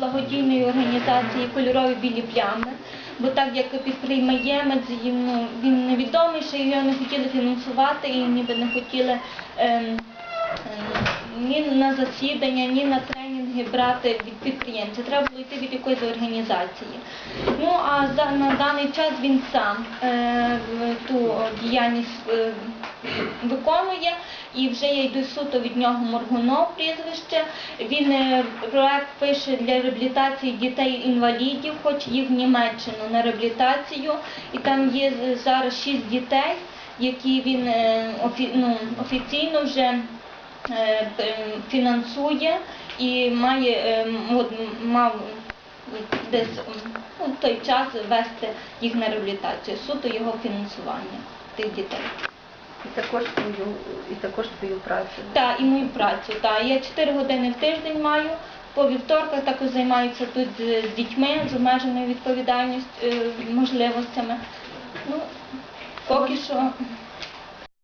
благодійної організації Кольорові білі плями. Бо так як підприємець, ну, він невідомий, що його не хотіли фінансувати і ніби не хотіли ем, ем, ні на засідання, ні на тренінги брати від підприємця. Треба було йти від якоїсь організації. Ну а за- на даний час він сам е, ту діяльність е, виконує і вже я йду суто від нього Моргунов прізвище. Він е, проект пише для реабілітації дітей-інвалідів, хоч їх в Німеччину на реабілітацію. І там є зараз шість дітей, які він е, офі- ну, офіційно вже е, фінансує і має е, от, мав десь ну, той час вести їх на реабілітацію, суто його фінансування тих дітей. І також твою, і також твою працю. Так, і мою працю. Так. Я 4 години в тиждень маю. По вівторках також займаюся тут з з дітьми з обмеженою відповідальністю, е, можливостями. Ну, поки що